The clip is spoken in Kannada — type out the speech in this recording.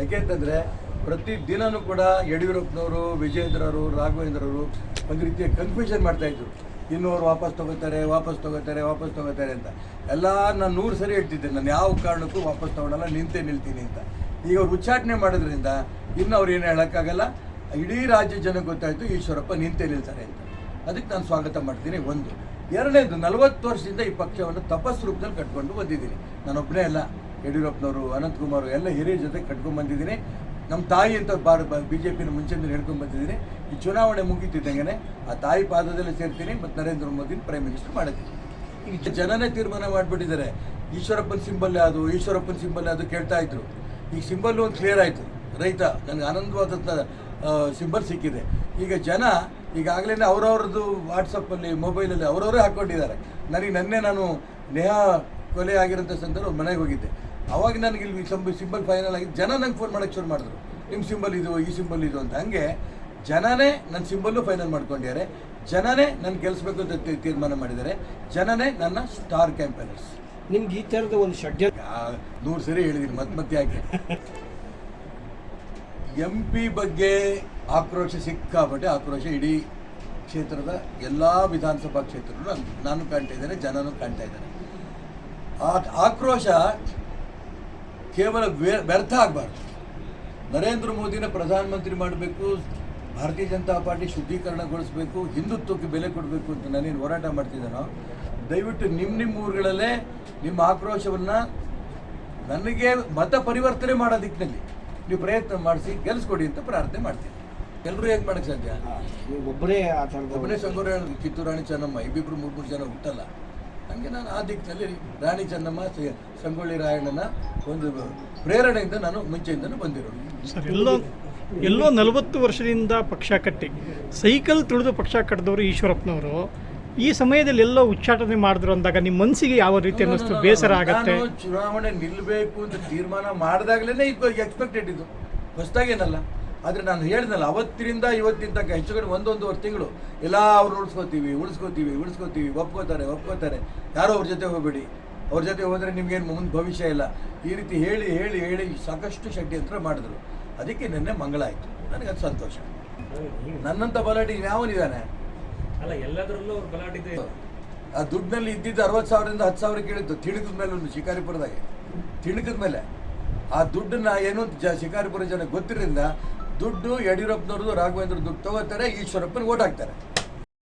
ಯಾಕೆಂತಂದರೆ ಪ್ರತಿ ದಿನವೂ ಕೂಡ ಯಡಿಯೂರಪ್ಪನವರು ವಿಜಯೇಂದ್ರವರು ರಾಘವೇಂದ್ರವರು ಒಂದು ರೀತಿಯ ಕನ್ಫ್ಯೂಷನ್ ಮಾಡ್ತಾಯಿದ್ರು ಇನ್ನು ಅವ್ರು ವಾಪಸ್ ತಗೋತಾರೆ ವಾಪಸ್ ತಗೋತಾರೆ ವಾಪಸ್ ತಗೋತಾರೆ ಅಂತ. ಎಲ್ಲ ನಾನು ನೂರು ಸರಿ ಹೇಳ್ತಿದ್ದೆ, ನಾನು ಯಾವ ಕಾರಣಕ್ಕೂ ವಾಪಸ್ ತಗೊಳಲ್ಲ, ನಿಂತೆ ನಿಲ್ತೀನಿ ಅಂತ. ಈಗ ಅವ್ರು ಉಚ್ಚಾಟನೆ ಮಾಡೋದ್ರಿಂದ ಇನ್ನು ಅವ್ರು ಏನು ಹೇಳೋಕ್ಕಾಗಲ್ಲ, ಇಡೀ ರಾಜ್ಯ ಜನಕ್ಕೆ ಗೊತ್ತಾಯಿತು, ಈಶ್ವರಪ್ಪ ನಿಂತೆ ನಿಲ್ತಾರೆ ಅಂತ. ಅದಕ್ಕೆ ನಾನು ಸ್ವಾಗತ ಮಾಡ್ತೀನಿ, ಒಂದು. ಎರಡನೇದು, ನಲವತ್ತು ವರ್ಷದಿಂದ ಈ ಪಕ್ಷವನ್ನು ತಪಸ್ ರೂಪದಲ್ಲಿ ಕಟ್ಕೊಂಡು ಬಂದಿದ್ದೀನಿ. ನಾನೊಬ್ಬನೇ ಅಲ್ಲ. ಯಡಿಯೂರಪ್ಪನವರು, ಅನಂತಕುಮಾರ್ ಎಲ್ಲ ಹಿರಿಯ ಜೊತೆ ಕಟ್ಕೊಂಡ್ಬಂದಿದ್ದೀನಿ ನಮ್ಮ ತಾಯಿ ಅಂತ ಬಾರ್ ಬಿ ಜೆ ಪಿನ ಮುಂಚೆಯಿಂದ ಹೇಳ್ಕೊಂಡು ಬಂದಿದ್ದೀನಿ. ಈ ಚುನಾವಣೆ ಮುಗೀತಿದ್ದಂಗೆ ಆ ತಾಯಿ ಪಾದದಲ್ಲಿ ಸೇರ್ತೀನಿ, ಮತ್ತು ನರೇಂದ್ರ ಮೋದಿನ ಪ್ರೈಮ್ ಮಿನಿಸ್ಟರ್ ಮಾಡಿದ್ದೀನಿ ಈಗ ಜನನೇ ತೀರ್ಮಾನ ಮಾಡಿಬಿಟ್ಟಿದ್ದಾರೆ. ಈಶ್ವರಪ್ಪನ ಸಿಂಬಲ್ ಯಾವುದು, ಈಶ್ವರಪ್ಪನ ಸಿಂಬಲ್ ಯಾವುದು ಕೇಳ್ತಾ ಇದ್ರು. ಈಗ ಸಿಂಬಲ್ ಒಂದು ಕ್ಲಿಯರ್ ಆಯಿತು. ರೈತ, ನನಗೆ ಆನಂದವಾದಂಥ ಸಿಂಬಲ್ ಸಿಕ್ಕಿದೆ. ಈಗ ಜನ ಈಗಾಗಲೇ ಅವ್ರವ್ರದ್ದು ವಾಟ್ಸಪ್ಪಲ್ಲಿ ಮೊಬೈಲಲ್ಲಿ ಅವರವರೇ ಹಾಕ್ಕೊಂಡಿದ್ದಾರೆ ನನಗೆ ನನ್ನೇ ನಾನು ನೇಹ ಕೊಲೆ ಆಗಿರೋಂಥ ಸಂದರ್ಭ ಮನೆಗೆ ಹೋಗಿದ್ದೆ. ಅವಾಗ ನನಗೆ ಇಲ್ಲಿ ಸಂಬ ಸಿಂಬಲ್ ಫೈನಲ್ ಆಗಿ ಜನ ನಂಗೆ ಫೋನ್ ಮಾಡೋಕ್ಕೆ ಶುರು ಮಾಡಿದ್ರು. ನಿಮ್ಮ ಸಿಂಬಲ್ ಇದು ಈ ಸಿಂಬಲ್ ಇದು ಅಂತ. ಹಂಗೆ ಜನನೇ ನನ್ನ ಸಿಂಬಲ್ಲು ಫೈನಲ್ ಮಾಡ್ಕೊಂಡಿದ್ದಾರೆ. ಜನನೇ ನನ್ನ ಗೆಲ್ಲಿಸ್ಬೇಕು ಅಂತ ತೀರ್ಮಾನ ಮಾಡಿದ್ದಾರೆ. ಜನನೇ ನನ್ನ ಸ್ಟಾರ್ ಕ್ಯಾಂಪೇನರ್ಸ್ ನಿಮ್ಗೆ ಈ ಥರದ ಒಂದು ಷಡ್ಯ ನೂರು ಸರಿ ಹೇಳಿದ್ದೀನಿ ಮತ್ತೆ ಮತ್ತೆ ಯಾಕೆ? ಎಂ ಪಿ ಬಗ್ಗೆ ಆಕ್ರೋಶ ಸಿಕ್ಕಾಪಟ್ಟೆ ಆಕ್ರೋಶ ಇಡೀ ಕ್ಷೇತ್ರದ ಎಲ್ಲ ವಿಧಾನಸಭಾ ಕ್ಷೇತ್ರಗಳು ನಾನು ನಾನು ಕಾಣ್ತಾ ಇದ್ದೇನೆ ಜನನೂ ಕಾಣ್ತಾ ಇದ್ದಾರೆ. ಆ ಆಕ್ರೋಶ ಕೇವಲ ವ್ಯ- ವ್ಯರ್ಥ ಆಗಬಾರ್ದು. ನರೇಂದ್ರ ಮೋದಿನ ಪ್ರಧಾನಮಂತ್ರಿ ಮಾಡಬೇಕು ಭಾರತೀಯ ಜನತಾ ಪಾರ್ಟಿ ಶುದ್ಧೀಕರಣಗೊಳಿಸಬೇಕು ಹಿಂದುತ್ವಕ್ಕೆ ಬೆಲೆ ಕೊಡಬೇಕು ಅಂತ ನಾನೇನು ಹೋರಾಟ ಮಾಡ್ತಿದ್ದಾನೋ ದಯವಿಟ್ಟು ನಿಮ್ಮ ನಿಮ್ಮ ಊರುಗಳಲ್ಲೇ ನಿಮ್ಮ ಆಕ್ರೋಶವನ್ನು ನನಗೆ ಮತ ಪರಿವರ್ತನೆ ಮಾಡೋ ದಿಕ್ಕಿನಲ್ಲಿ ನೀವು ಪ್ರಯತ್ನ ಮಾಡಿಸಿ ಗೆಲ್ಲಿಸ್ಕೊಡಿ ಅಂತ ಪ್ರಾರ್ಥನೆ ಮಾಡ್ತೀನಿ. ಎಲ್ಲರೂ ಹೇಗೆ ಮಾಡೋಕ್ಕೆ ಸಾಧ್ಯ? ಒಬ್ಬರೇ ಒಬ್ಬನೇ ಸಂಗೋರ ಕಿತ್ತೂರಾಣಿ ಚೆನ್ನಮ್ಮ ಇಬ್ಬಿಬ್ರು ಮೂರು ಮೂರು ಜನ ಹುಟ್ಟಲ್ಲ. ಹಂಗೆ ನಾನು ಆ ದಿಕ್ಕಿನಲ್ಲಿ ರಾಣಿ ಚೆನ್ನಮ್ಮ ಸಂಗೊಳ್ಳಿ ರಾಯಣ್ಣನ ಒಂದು ಪ್ರೇರಣೆಯಿಂದ ನಾನು ಮುಂಚೆಯಿಂದನೂ ಬಂದಿರೋದು. ಸರ್ ಎಲ್ಲೋ ಎಲ್ಲೋ ನಲವತ್ತು ವರ್ಷದಿಂದ ಪಕ್ಷ ಕಟ್ಟಿ ಸೈಕಲ್ ತುಳಿದು ಪಕ್ಷ ಕಟ್ಟಿದವರು ಈಶ್ವರಪ್ಪನವರು. ಈ ಸಮಯದಲ್ಲಿ ಎಲ್ಲೋ ಉಚ್ಚಾಟನೆ ಮಾಡಿದ್ರು ಅಂದಾಗ ನಿಮ್ಮ ಮನಸ್ಸಿಗೆ ಯಾವ ರೀತಿ ಅನ್ನಿಸ್ತು? ಬೇಸರ ಆಗತ್ತೆ? ಚುನಾವಣೆ ನಿಲ್ಲಬೇಕು ಅಂತ ತೀರ್ಮಾನ ಮಾಡಿದಾಗಲೇ ಇದು ಎಕ್ಸ್ಪೆಕ್ಟೆಡ್ ಇದು. ಹೊಸದಾಗೇನಲ್ಲ. ಆದರೆ ನಾನು ಹೇಳಿದ್ನಲ್ಲ ಅವತ್ತಿನಿಂದ ಇವತ್ತಿನ ತನಕ ಹೆಚ್ಚು ಕಡೆ ಒಂದೊಂದುವರೆ ತಿಂಗಳು ಎಲ್ಲ ಅವ್ರು ಉಳಿಸ್ಕೋತೀವಿ ಉಳಿಸ್ಕೋತೀವಿ ಉಳಿಸ್ಕೋತೀವಿ ಒಪ್ಕೋತಾರೆ ಒಪ್ಕೋತಾರೆ. ಯಾರೋ ಅವ್ರ ಜೊತೆ ಹೋಗಬೇಡಿ. ಅವ್ರ ಜೊತೆ ಹೋದರೆ ನಿಮಗೇನು ಮುಂದೆ ಭವಿಷ್ಯ ಇಲ್ಲ. ಈ ರೀತಿ ಹೇಳಿ ಹೇಳಿ ಹೇಳಿ ಸಾಕಷ್ಟು ಷಡ್ಯಂತ್ರ ಮಾಡಿದ್ರು. ಅದಕ್ಕೆ ನಿನ್ನೆ ಮಂಗಳ ಆಯಿತು. ನನಗೆ ಅದು ಸಂತೋಷ. ನನ್ನಂಥ ಬಲಾಟಿ ಯಾವನಿದ್ದಾನೆ ಅಲ್ಲ ಎಲ್ಲದರಲ್ಲೂ ಅವ್ರ ಗಲಾಟೆ ಇದೆ ಆ ದುಡ್ಡಿನಲ್ಲಿ ಇದ್ದಿದ್ದು ಅರವತ್ತು ಸಾವಿರದಿಂದ ಹತ್ತು ಸಾವಿರ ಕೇಳಿದ್ದು ತಿಳಿದ ಮೇಲೆ ಒಂದು ಶಿಕಾರಿಪುರದಾಗೆ. ತಿಳಿದ ಮೇಲೆ. ಆ ದುಡ್ಡನ್ನ ಏನು ಜ ಶಿಕಾರಿಪುರ ಜನ ಗೊತ್ತಿರೋದ್ರಿಂದ ದುಡ್ಡು ಯಡಿಯೂರಪ್ಪನವ್ರದ್ದು ರಾಘವೇಂದ್ರ ದುಡ್ಡು ತಗೋತಾರೆ ಈಶ್ವರಪ್ಪನ ಓಟ್ ಹಾಕ್ತಾರೆ.